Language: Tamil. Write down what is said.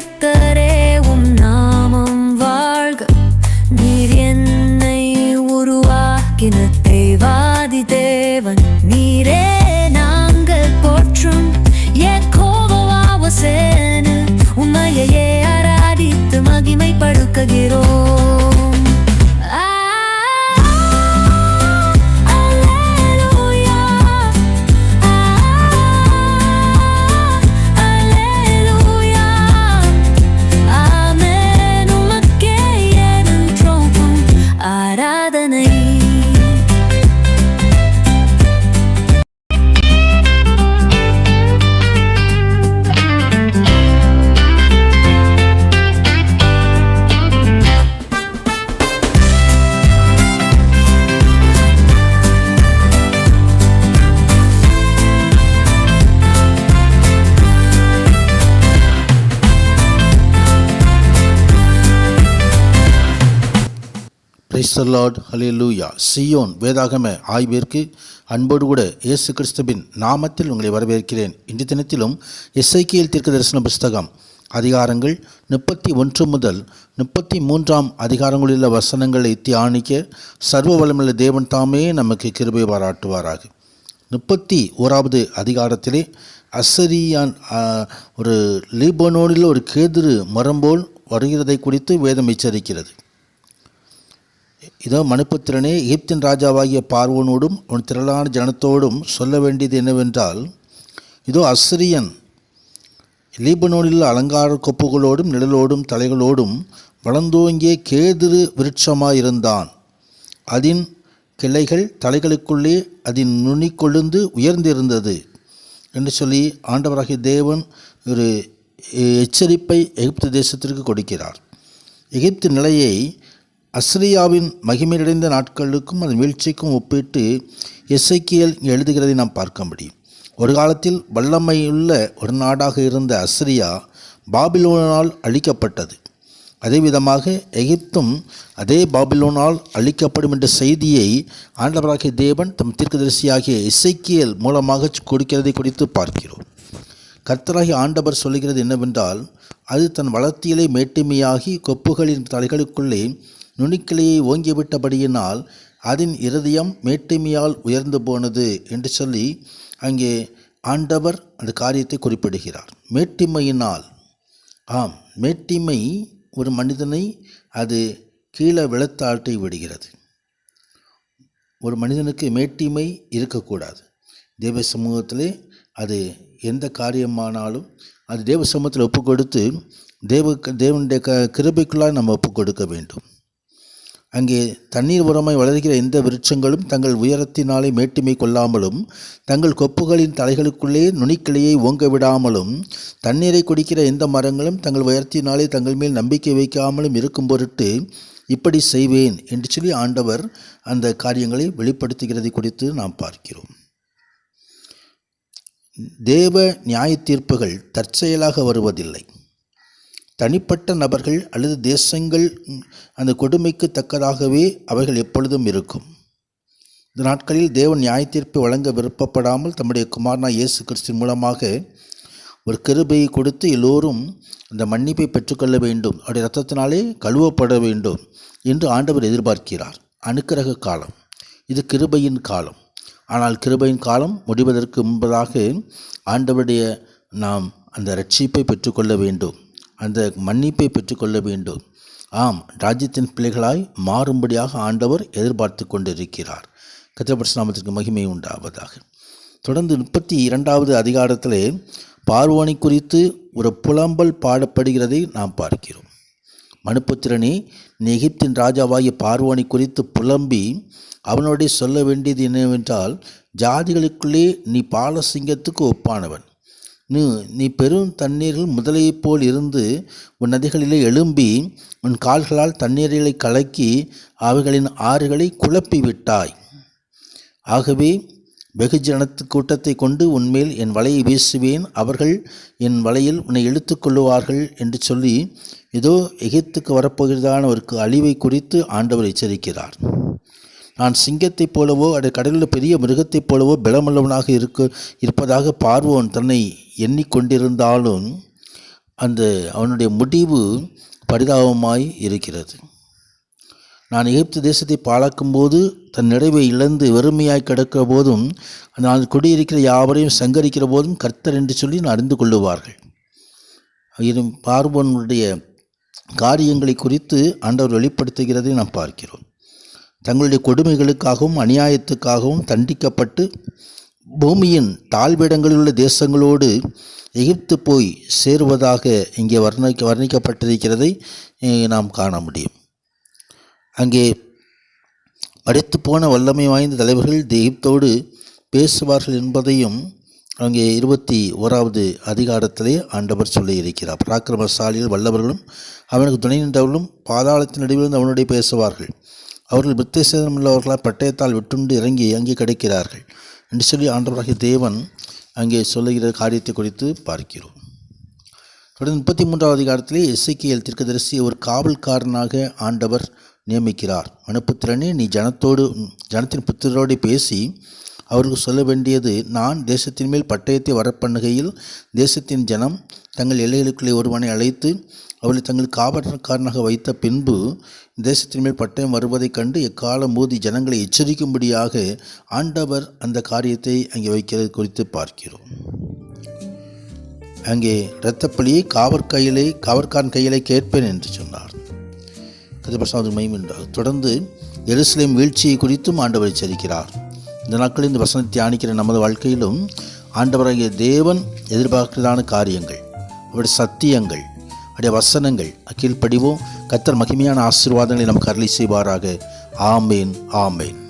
Perfect. பிரைசலாட் ஹலிலூயா சியோன் வேதாகம ஆய்விற்கு அன்போடு கூட இயேசு கிறிஸ்துவின் நாமத்தில் உங்களை வரவேற்கிறேன். இன்று தினத்திலும் இசைக்கியல் தீர்க்க தரிசன புஸ்தகம் அதிகாரங்கள் முப்பத்தி ஒன்று முதல் முப்பத்தி மூன்றாம் அதிகாரங்களிலுள்ள வசனங்களை தியானிக்க சர்வ வளமுள்ள தேவன் தாமே நமக்கு கிருபை பாராட்டுவாராக. முப்பத்தி ஓராவது அதிகாரத்திலே அசரியான் ஒரு லீபனோனில் ஒரு கேதுரு மரம் போல் வருகிறதை குறித்து வேதம் எச்சரிக்கிறது. இதோ மனுப்புத்திரனே எகிப்தின் ராஜாவாகிய பார்வோனோடும் உன் திரளான ஜனத்தோடும் சொல்ல வேண்டியது என்னவென்றால் இதோ அஸ்ரியன் லீபனோனில் அலங்கார கொப்புகளோடும் நிழலோடும் தலைகளோடும் வளர்ந்தோங்கிய கேதுரு விருட்சமாயிருந்தான். அதன் கிளைகள் தலைகளுக்குள்ளே அதன் நுனி கொழுந்து உயர்ந்திருந்தது என்று சொல்லி ஆண்டவராகிய தேவன் ஒரு எச்சரிப்பை எகிப்து தேசத்திற்கு கொடுக்கிறார். எகிப்து நிலையை அஸ்ரியாவின் மகிமையடைந்த நாட்களுக்கும் அதன் வீழ்ச்சிக்கும் ஒப்பிட்டு எஸ்ஐக்கியல் எழுதுகிறதை நாம் பார்க்க முடியும் ஒரு காலத்தில் வல்லமையுள்ள ஒரு நாடாக இருந்த அஸ்ரியா பாபிலோனால் அழிக்கப்பட்டது. அதே விதமாக எகிப்தும் அதே பாபிலோனால் அழிக்கப்படும் என்ற செய்தியை ஆண்டவராகிய தேவன் தம் தீர்க்கதரிசியாகிய இசைக்கியல் மூலமாக கொடுக்கிறதை குறித்து பார்க்கிறோம். கர்த்தராகி ஆண்டவர் சொல்லுகிறது என்னவென்றால் அது தன் வளர்த்தியிலே மேட்டுமையாகி கொப்புகளின் தலைகளுக்குள்ளே நுனிக்கிளையை ஓங்கிவிட்டபடியினால் அதன் இருதயம் மேட்டுமையால் உயர்ந்து போனது என்று சொல்லி அங்கே ஆண்டவர் அந்த காரியத்தை குறிப்பிடுகிறார். மேட்டிமையினால் ஆம் மேட்டிமை ஒரு மனிதனை அது கீழே விழத்தாட்டி விடுகிறது. ஒரு மனிதனுக்கு மேட்டிமை இருக்கக்கூடாது. தேவ சமூகத்திலே அது எந்த காரியமானாலும் அது தேவ சமூகத்தில் ஒப்பு கொடுத்து தேவ தேவனுடைய க கிருபைக்குள்ளாக நம்ம ஒப்பு கொடுக்க வேண்டும். அங்கே தண்ணீர் உரமாய் வளர்கிற எந்த விருட்சங்களும் தங்கள் உயரத்தினாலே மேட்டுமை கொள்ளாமலும் தங்கள் கொப்புகளின் தலைகளுக்குள்ளே நுனிக்கிளையை ஓங்க விடாமலும் தண்ணீரை குடிக்கிற எந்த மரங்களும் தங்கள் உயரத்தினாலே தங்கள் மேல் நம்பிக்கை வைக்காமலும் இருக்கும் பொருட்டு இப்படி செய்வேன் என்று சொல்லி ஆண்டவர் அந்த காரியங்களை வெளிப்படுத்துகிறது குறித்து நாம் பார்க்கிறோம். தேவ நியாய தீர்ப்புகள் தற்செயலாக வருவதில்லை. தனிப்பட்ட நபர்கள் அல்லது தேசங்கள் அந்த கொடுமைக்கு தக்கதாகவே அவைகள் எப்பொழுதும் இருக்கும். இந்த நாட்களில் தேவன் நியாய தீர்ப்பை வழங்க விருப்பப்படாமல் தம்முடைய குமாரனா இயேசு கிறிஸ்தின் மூலமாக ஒரு கிருபையை கொடுத்து எல்லோரும் அந்த மன்னிப்பை பெற்றுக்கொள்ள வேண்டும். அவருடைய ரத்தத்தினாலே கழுவப்பட வேண்டும் என்று ஆண்டவர் எதிர்பார்க்கிறார். அனுக்கிரக காலம். இது கிருபையின் காலம். ஆனால் கிருபையின் காலம் முடிவதற்கு முன்பதாக ஆண்டவருடைய நாம் அந்த ரட்சிப்பை பெற்றுக்கொள்ள வேண்டும். அந்த மன்னிப்பை பெற்றுக்கொள்ள வேண்டும். ஆம் ராஜ்யத்தின் பிள்ளைகளாய் மாறும்படியாக ஆண்டவர் எதிர்பார்த்து கொண்டிருக்கிறார். கத்திரபட்சநாமத்திற்கு மகிமை உண்டாவதாக. தொடர்ந்து முப்பத்தி இரண்டாவது அதிகாரத்திலே பார்வோனை குறித்து ஒரு புலம்பல் பாடப்படுகிறதை நாம் பார்க்கிறோம். மனுப்புத்திரனே நீ எகிப்தின் ராஜாவாகிய பார்வோனை குறித்து புலம்பி அவனோடே சொல்ல வேண்டியது என்னவென்றால் ஜாதிகளுக்குள்ளே நீ பாலசிங்கத்துக்கு ஒப்பானவன். நீ நீ பெரும் தண்ணீரில் முதலையைப் போல் இருந்து உன் நதிகளிலே எழும்பி உன் கால்களால் தண்ணீர்களை கலக்கி அவைகளின் ஆறுகளை குழப்பி விட்டாய் ஆகவே வெகுஜனத்து கூட்டத்தை கொண்டு உன்மேல் என் வலையை வீசுவேன். அவர்கள் என் வலையில் உன்னை இழுத்து கொள்ளுவார்கள் என்று சொல்லி இதோ எகிப்துக்கு வரப்போகிறதான ஒரு அழிவை குறித்து ஆண்டவர் எச்சரிக்கிறார். நான் சிங்கத்தைப் போலவோ அது கடலில் பெரிய மிருகத்தைப் போலவோ பலமுள்ளவனாக இருக்க இருப்பதாக பார்வோன் தன்னை எண்ணிக்கொண்டிருந்தாலும் அந்த அவனுடைய முடிவு பரிதாபமாய் இருக்கிறது. நான் எகிப்து தேசத்தை பாழாக்கும்போது தன் நிறைவை இழந்து வெறுமையாய் கிடக்கிற போதும் நான் குடியிருக்கிற யாவரையும் சங்கரிக்கிற போதும் கர்த்தர் என்று சொல்லி நான் அறிந்து கொள்ளுவார்கள். இது பார்வோனுடைய காரியங்களை குறித்து ஆண்டவர் வெளிப்படுத்துகிறதை நாம் பார்க்கிறோம். தங்களுடைய கொடுமைகளுக்காகவும் அநியாயத்துக்காகவும் தண்டிக்கப்பட்டு பூமியின் தாழ்விடங்களில் உள்ள தேசங்களோடு எகிப்து போய் சேருவதாக இங்கே வர்ணிக்க வர்ணிக்கப்பட்டிருக்கிறதை நாம் காண முடியும். அங்கே அடைத்து போன வல்லமை வாய்ந்த தலைவர்கள் எகிப்தோடு பேசுவார்கள் என்பதையும் அங்கே இருபத்தி ஓராவது அதிகாரத்திலே ஆண்டவர் சொல்லியிருக்கிறார். பராக்கிரமசாலிகள் வல்லவர்களும் அவனுக்கு துணை நின்றவர்களும் பாதாளத்தின் நடுவிலிருந்து அவனுடைய பேசுவார்கள். அவர்கள் வித்தேசம் உள்ளவர்களால் பட்டயத்தால் விட்டுண்டு இறங்கி அங்கே கிடைக்கிறார்கள். என்று சொல்லி ஆண்டவராகிய தேவன் அங்கே சொல்லுகிற காரியத்தை குறித்து பார்க்கிறோம். தொடர்ந்து முப்பத்தி மூன்றாவது அதிகாரத்திலே இசைக்கியல் தீர்க்கதரிசி ஒரு காவல்காரனாக ஆண்டவர் நியமிக்கிறார். மனுப்புத்திரனே நீ ஜனத்தோடு ஜனத்தின் புத்திரரோடு பேசி அவர்கள் சொல்ல வேண்டியது நான் தேசத்தின் மேல் பட்டயத்தை வரப்பண்ணுகையில் தேசத்தின் ஜனம் தங்கள் எல்லைகளுக்குள்ளே ஒருவனை அழைத்து அவளை தங்கள் காவற்காரனாக வைத்த பின்பு தேசத்தின் மேல் பட்டயம் வருவதைக் கண்டு எக்காலம் மோதி ஜனங்களை எச்சரிக்கும்படியாக ஆண்டவர் அந்த காரியத்தை அங்கே வைக்கிறது குறித்து பார்க்கிறோம். அங்கே இரத்தப்பலியை காவற் கையிலே கையிலே கேட்பேன் என்று சொன்னார். கதிபசாது மைமின்றார் தொடர்ந்து எருசலேம் வீழ்ச்சியை குறித்தும் ஆண்டவர் எச்சரிக்கிறார். இந்த நாட்களில் இந்த வசனத்தை தியானிக்கிற நமது வாழ்க்கையிலும் ஆண்டவராகிய தேவன் எதிர்பார்க்கிறதான காரியங்கள் அவருடைய சத்தியங்கள் அவருடைய வசனங்கள் கீழ்ப்படிவோம் கத்தர் மகிமையான ஆசீர்வாதங்களை நமக்கு அருளி செய்வாராக. ஆமேன் ஆமேன்.